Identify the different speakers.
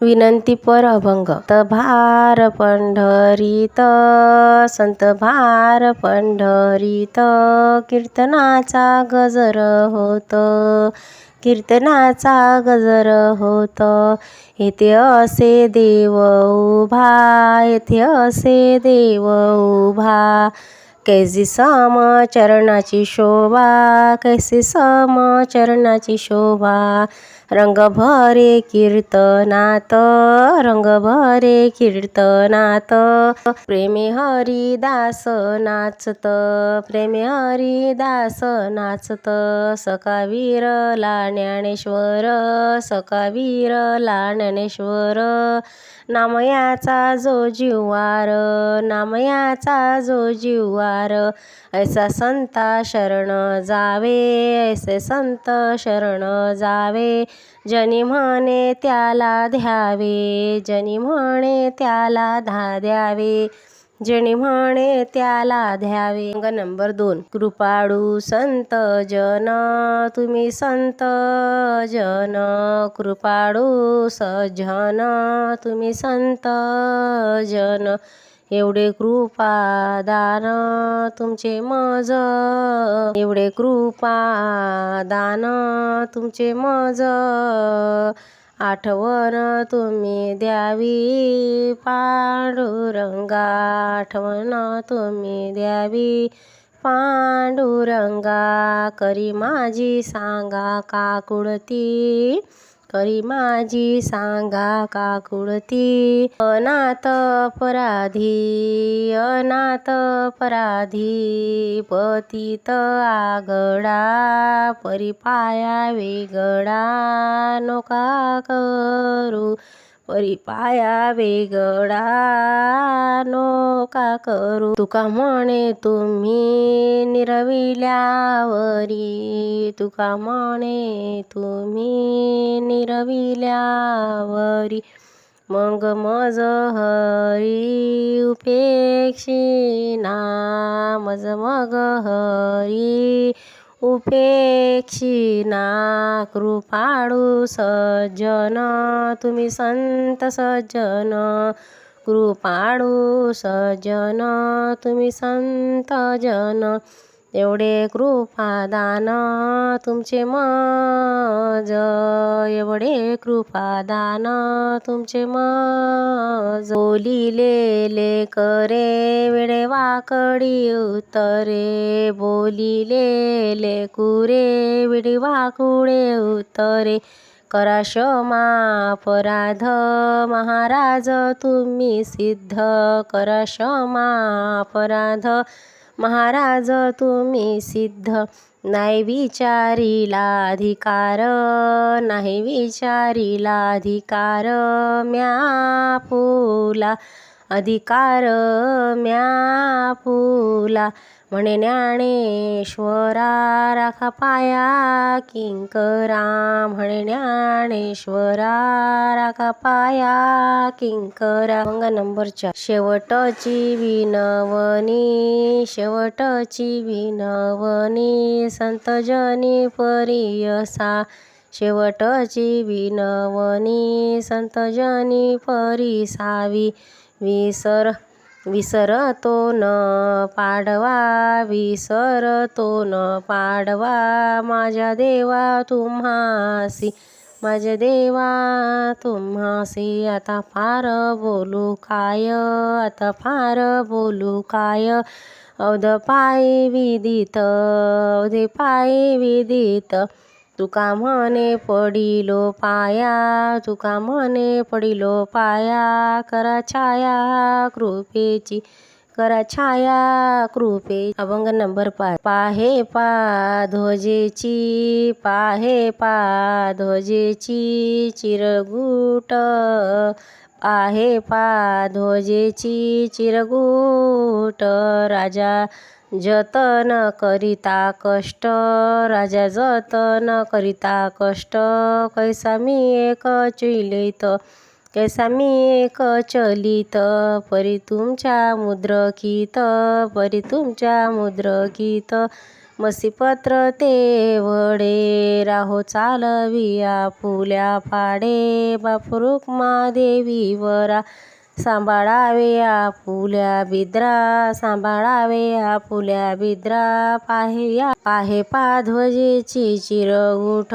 Speaker 1: विनंती पर अभंग. भार पंढरीत संत भार पंढरीत. कीर्तनाचा गजर होत कीर्तनाचा गजर होत. येथे असे देव उभा येथे असे देव उभा. कैसी सम चरणाची शोभा कैसी सम चरणाची शोभा. रंग भरे कीर्तनात रंग भरे कीर्तनात प्रेमे हरिदास नाचत प्रेमे हरिदास नाचत। सका वीरला ज्ञानेश्वर सका वीरला ज्ञानेश्वर। नामयाचा जो जिवार नामयाचा जो जिवार ऐसा संता शरण जावे ऐसे संत शरण जावे। जनी म्हणे त्याला ध्यावे जनी म्हणे त्याला धा द्यावे जनी म्हणे त्याला ध्यावे अंग नंबर दोन कृपाळू संत जन तुम्ही संत जन कृपाळू सजन तुम्ही संत जन. एवढे कृपादान तुमचे मज. एवढे कृपादान तुमचे मज. आठवण तुम्ही द्यावी पांडुरंगा. आठवण तुम्ही द्यावी पांडुरंगा. करी माझी सांगा काकुळती करी माझी सांगा काकुळती अनाथ अपराधी अनाथ अपराधी पतित आगडा परिपाया वेगडा परी पाया परिपाया वेगडा नका करू. तुका म्हणे तुम्ही निरविल्यावरी. तुका म्हणे तुम्ही निरविल्यावरी. मग मज हरी उपेक्षिना मज मग हरी उपेक्षिना कृपाळू सज्जन तुम्ही संत सज्जन. कृपाळू सज्जन तुम्ही संत जन. एवढे कृपादान तुमचे मज एवढे कृपादान तुमचे मज बोलिलेले करे वेडे वाकडी उतरे. बोलिलेले कुरे विडी वाकुडे उतरे. करा क्षमा अपराध महाराज तुम्ही सिद्ध. करा क्षमा अपराध महाराज तुम्ही सिद्ध. नाही विचारीला अधिकार नाही विचारीला अधिकार. म्या फुला अधिकार म्या फुला म्हणे ज्ञानेश्वरा राखा पाया किंकरा. म्हणे ज्ञानेश्वरा राखा पाया किंकरा. अंग नंबर चार शेवटची विनवनी शेवटची विनवनी संतजनी परियसा. शेवटची विनवनी संतजनी परिसावी. विसर विसरतो न पाडवा विसरतो न पाडवा. माझ्या देवा तुम्हासी माझ्या देवा तुम्हासी. आता फार बोलू काय आता फार बोलू काय? अवध पाय विदित अवधे पाय विदित. तुका म्हणे पडिलो पाया, तुका म्हणे पडिलो पाया, कर छाया कृपेची, करा छाया कृपे. अभंग नंबर पाच पाहे पा ध्वजेची, पाहे पा ध्वजेची चिरगुट आहे पा ध्वजेची चिरगुट राजा जतन करिता कष्ट राजा जतन करिता कष्ट कैसा मी एक चिलित कैसा मी एक चलित परी तुमच्या मुद्रकित परी तुमच्या मुद्रकित. मसीपत्र ते वडे राहो चालविया फुल्या फाडे. बापरुक्मा देवी वरा सांभाळावे या फुल्या बिद्रा. सांभाळावे या फुल्या बिद्रा पाहे या पाहे पाध्वजेची चिरगुठ.